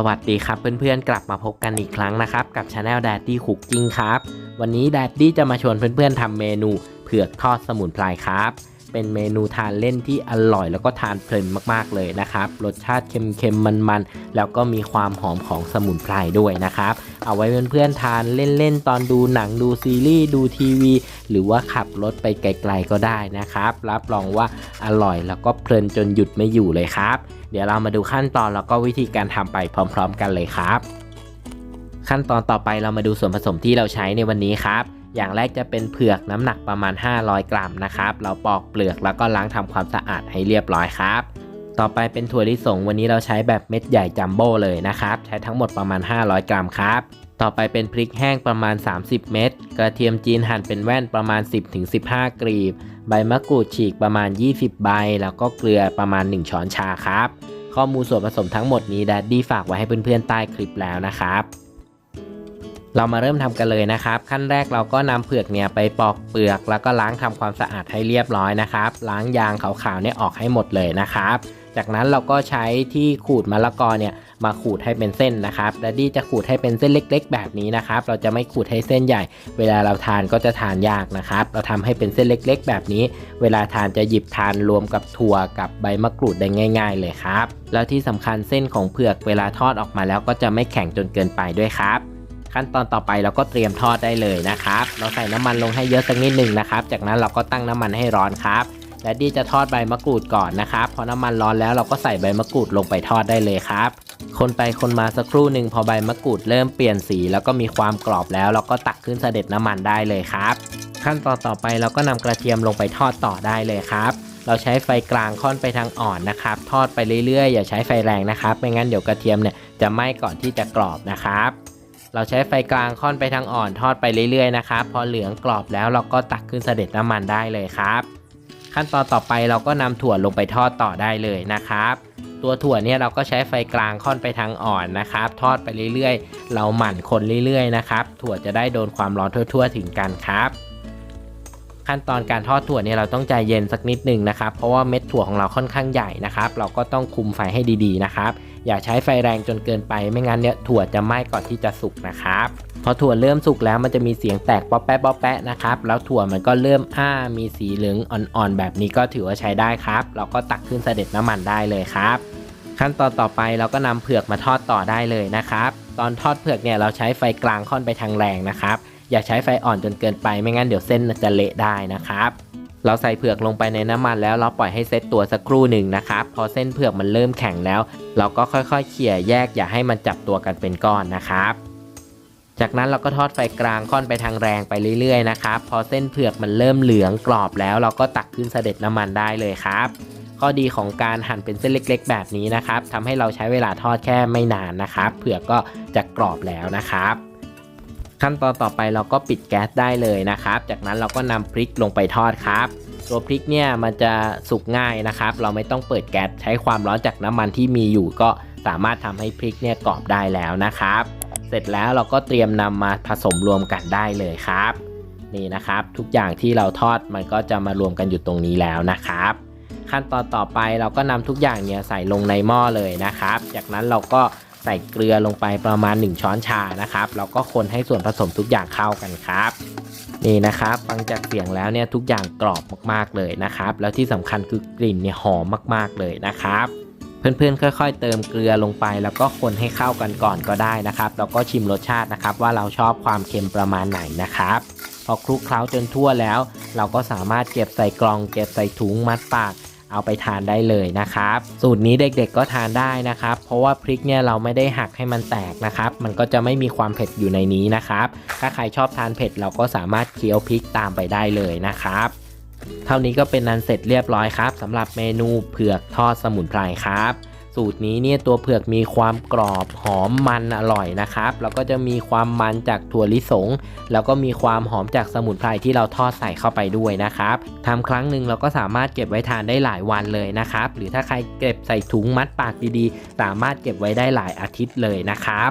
สวัสดีครับเพื่อนๆ กลับมาพบกันอีกครั้งนะครับ กับช anel Daddy Cooking ครับ วันนี้ Daddy จะมาชวนเพื่อนๆทำเมนูเผือกทอดสมุนไพรครับ เป็นเมนูทานเล่นที่อร่อย แล้วก็ทานเพลินมากๆเลยนะครับ รสชาติเค็มๆมันๆ แล้วก็มีความหอมของสมุนไพรด้วยนะครับ เอาไว้เพื่อนๆทานเล่นๆ ตอนดูหนังดูซีรีส์ดูทีวี หรือว่าขับรถไปไกลๆก็ได้นะครับ รับรองว่าอร่อยแล้วก็เพลินจนหยุดไม่อยู่เลยครับ เดี๋ยวเรามาดูขั้นตอนแล้วก็วิธีการทำไปพร้อม ๆ กันเลยครับ ขั้นตอนต่อไปเรามาดูส่วนผสมที่เราใช้ในวันนี้ครับ อย่างแรกจะเป็นเผือกน้ำหนักประมาณ 500 กรัมนะครับ เราปอกเปลือกแล้วก็ล้างทำความสะอาดให้เรียบร้อยครับ ต่อไปเป็นถั่วลิสงวันนี้เราใช้แบบเม็ดใหญ่จัมโบ้เลยนะครับ ใช้ทั้งหมดประมาณ 500 กรัมครับต่อไปเป็นพริกแห้งประมาณ 30 เม็ด กระเทียมจีนหั่นเป็นแว่นประมาณ 10-15 กรีบ ใบมะกรูดฉีกประมาณ 20 ใบ แล้วก็เกลือประมาณ 1 ช้อนชาครับ ข้อมูลส่วนผสมทั้งหมดนี้แดดดี้ฝากไว้ให้เพื่อนๆใต้คลิปแล้วนะครับ เรามาเริ่มทำกันเลยนะครับ ขั้นแรกเราก็นำเผือกเนี่ยไปปอกเปลือก แล้วก็ล้างทำความสะอาดให้เรียบร้อยนะครับ ล้างยางขาวๆเนี่ยออกให้หมดเลยนะครับ จากนั้นเราก็ใช้ที่ขูดมะละกอเนี่ยมาขูดให้เป็นเส้นนะครับแดดดี้จะขูดให้เป็นเส้นเล็ก ๆ แบบนี้นะครับ เราจะไม่ขูดให้เส้นใหญ่ เวลาเราทานก็จะทานยากนะครับ เราทำให้เป็นเส้นเล็ก ๆ แบบนี้ เวลาทานจะหยิบทานรวมกับถั่วกับใบมะกรูดได้ง่าย ๆ เลยครับ แล้วที่สำคัญเส้นของเผือกเวลาทอดออกมาแล้วก็จะไม่แข็งจนเกินไปด้วยครับ ขั้นตอนต่อไปเราก็เตรียมทอดได้เลยนะครับ เราใส่น้ำมันลงให้เยอะสักนิดหนึ่งนะครับ จากนั้นเราก็ตั้งน้ำมันให้ร้อนครับ และดีจะทอดใบมะกรูดก่อนนะครับ พอน้ำมันร้อนแล้วเราก็ใส่ใบมะกรูดลงไปทอดได้เลยครับ คนไปคนมาสักครู่หนึ่งพอใบมะกรูดเริ่มเปลี่ยนสีแล้วก็มีความกรอบแล้ว เราก็ตักขึ้นเสด็จน้ำมันได้เลยครับ ขั้นตอนต่อไปเราก็นำกระเทียมลงไปทอดต่อได้เลยครับเราใช้ไฟกลางค่อนไปทางอ่อนนะครับ ทอดไปเรื่อยๆ อย่าใช้ไฟแรงนะครับ ไม่งั้นเดี๋ยวกระเทียมเนี่ยจะไหม้ก่อนที่จะกรอบนะครับ เราใช้ไฟกลางค่อนไปทางอ่อนทอดไปเรื่อยๆนะครับพอเหลืองกรอบแล้วเราก็ตักขึ้นเสด็จน้ำมันได้เลยครับ ขั้นตอนต่อไปเราก็นำถั่วลงไปทอดต่อได้เลยนะครับ ตัวถั่วเนี่ยเราก็ใช้ไฟกลางค่อนไปทางอ่อนนะครับ ทอดไปเรื่อยๆ เราหมั่นคนเรื่อยๆนะครับ ถั่วจะได้โดนความร้อนทั่ว ๆ ถึงกันครับขั้นตอนการทอดถั่วเนี่ยเราต้องใจเย็นสักนิดหนึ่งนะครับ เพราะว่าเม็ดถั่วของเราค่อนข้างใหญ่นะครับ เราก็ต้องคุมไฟให้ดีๆนะครับ อย่าใช้ไฟแรงจนเกินไปไม่งั้นเนี่ยถั่วจะไหม้ก่อนที่จะสุกนะครับพอถั่วเริ่มสุกแล้วมันจะมีเสียงแตกป๊อปแป๊ะป๊อปแป๊ะนะครับแล้วถั่วมันก็เริ่มอ้ามีสีเหลืองอ่อนๆแบบนี้ก็ถือว่าใช้ได้ครับ เราก็ตักขึ้นเสด็จน้ำมันได้เลยครับ ขั้นตอนต่อไปเราก็นำเผือกมาทอดต่อได้เลยนะครับ ตอนทอดเผือกเนี่ยเราใช้ไฟกลางค่อนไปทางแรงนะครับ อย่าใช้ไฟอ่อนจนเกินไปไม่งั้นเดี๋ยวเส้นจะเละได้นะครับ เราใส่เผือกลงไปในน้ำมันแล้วเราปล่อยให้เซตตัวสักครู่หนึ่งนะครับพอเส้นเผือกมันเริ่มแข็งแล้ว เราก็ค่อยๆเขี่ยแยกอย่าให้มันจับตัวกันเป็นก้อนนะครับ จากนั้นเราก็ทอดไฟกลางค่อนไปทางแรงไปเรื่อยๆนะครับพอเส้นเผือกมันเริ่มเหลืองกรอบแล้ว เราก็ตักขึ้นเสด็จน้ำมันได้เลยครับ ข้อดีของการหั่นเป็นเส้นเล็ก ๆ แบบนี้นะครับทำให้เราใช้เวลาทอดแค่ไม่นานนะครับเผือกก็จะกรอบแล้วนะครับ ขั้นตอนต่อไปเราก็ปิดแก๊สได้เลยนะครับ จากนั้นเราก็นำพริกลงไปทอดครับ ตัวพริกเนี่ยมันจะสุกง่ายนะครับ เราไม่ต้องเปิดแก๊สใช้ความร้อนจากน้ำมันที่มีอยู่ ก็สามารถทำให้พริกเนี่ยกรอบได้แล้วนะครับ เสร็จแล้วเราก็เตรียมนำมาผสมรวมกันได้เลยครับ นี่นะครับ ทุกอย่างที่เราทอดมันก็จะมารวมกันอยู่ตรงนี้แล้วนะครับ ขั้นตอนต่อไปเราก็นำทุกอย่างเนี่ยใส่ลงในหม้อเลยนะครับ จากนั้นเราก็ ใส่เกลือลงไปประมาณ 1 ช้อนชานะครับเราก็คนให้ส่วนผสมทุกอย่างเข้ากันครับนี่นะครับฟังจากเสียงแล้วเนี่ยทุกอย่างกรอบมากๆเลยนะครับ แล้วที่สำคัญคือกลิ่นเนี่ยหอมมากๆเลยนะครับ เพื่อนๆ ค่อย ๆ เติมเกลือลงไป แล้วก็คนให้เข้ากันก่อนก็ได้นะครับแล้วก็ชิมรสชาตินะครับ ว่าเราชอบความเค็มประมาณไหนนะครับพอคลุกเคล้าจนทั่วแล้ว เราก็สามารถเก็บใส่กล่อง เก็บใส่ถุงมัดปาก เอาไปทานได้เลยนะครับ สูตรนี้เด็กๆก็ทานได้นะครับ เพราะว่าพริกเนี่ยเราไม่ได้หักให้มันแตกนะครับ มันก็จะไม่มีความเผ็ดอยู่ในนี้นะครับ ถ้าใครชอบทานเผ็ดเราก็สามารถเคี้ยวพริกตามไปได้เลยนะครับ เท่านี้ก็เป็นนันเสร็จเรียบร้อยครับสำหรับเมนูเผือกทอดสมุนไพรครับ สูตรนี้เนี่ยตัวเผือกมีความกรอบหอมมันอร่อยนะครับ แล้วก็จะมีความมันจากถั่วลิสง แล้วก็มีความหอมจากสมุนไพรที่เราทอดใส่เข้าไปด้วยนะครับทำครั้งหนึ่งเราก็สามารถเก็บไว้ทานได้หลายวันเลยนะครับ หรือถ้าใครเก็บใส่ถุงมัดปากดีๆ สามารถเก็บไว้ได้หลายอาทิตย์เลยนะครับ